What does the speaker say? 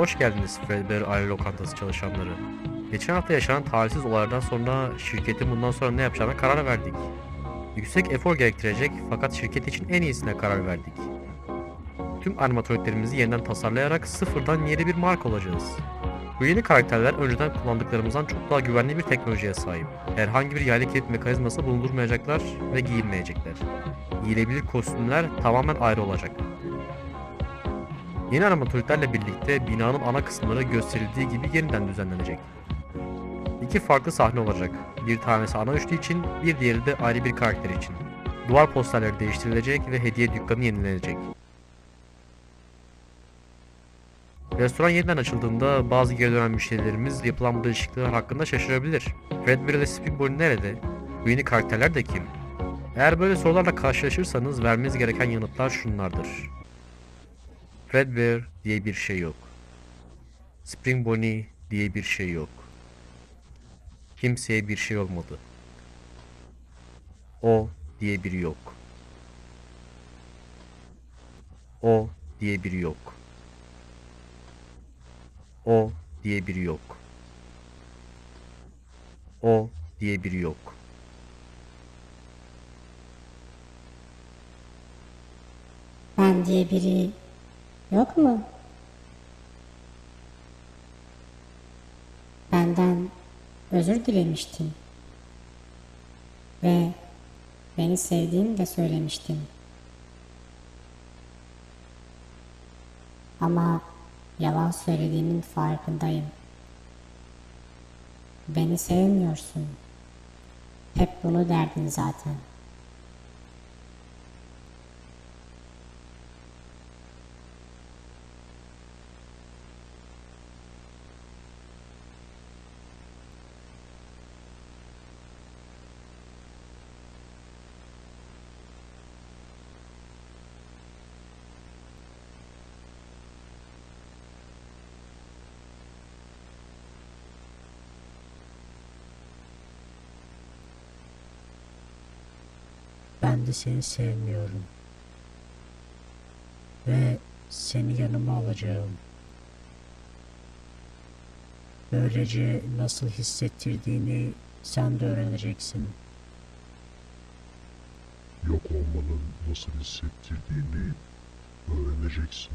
Hoş geldiniz Fredbear Aile Lokantası çalışanları. Geçen hafta yaşanan talihsiz olaylardan sonra şirketin bundan sonra ne yapacağına karar verdik. Yüksek efor gerektirecek fakat şirket için en iyisine karar verdik. Tüm animatörlerimizi yeniden tasarlayarak sıfırdan yeni bir marka olacağız. Bu yeni karakterler önceden kullandıklarımızdan çok daha güvenli bir teknolojiye sahip. Herhangi bir yaylı kilit mekanizması bulundurmayacaklar ve giyilmeyecekler. Giyilebilir kostümler tamamen ayrı olacak. Yeni animatörlerle birlikte binanın ana kısımları gösterildiği gibi yeniden düzenlenecek. İki farklı sahne olacak. Bir tanesi ana üçlü için, bir diğeri de ayrı bir karakter için. Duvar posterleri değiştirilecek ve hediye dükkanı yenilenecek. Restoran yeniden açıldığında bazı geri dönen müşterilerimiz yapılan bu değişiklikler hakkında şaşırabilir. Fredbear ile Speedball nerede? Bu yeni karakterler de kim? Eğer böyle sorularla karşılaşırsanız vermeniz gereken yanıtlar şunlardır. Fredbear diye bir şey yok. Spring Bonnie diye bir şey yok. Kimseye bir şey olmadı. O diye biri yok. O diye biri yok. O diye biri yok. O diye biri yok. Ben diye biri yok mu? Benden özür dilemiştin. Ve beni sevdiğini de söylemiştin. Ama yalan söylediğimin farkındayım. Beni sevmiyorsun. Hep bunu derdin zaten. Ben de seni sevmiyorum. Ve seni yanıma alacağım. Böylece nasıl hissettirdiğini sen de öğreneceksin. Yok olmanın nasıl hissettirdiğini öğreneceksin.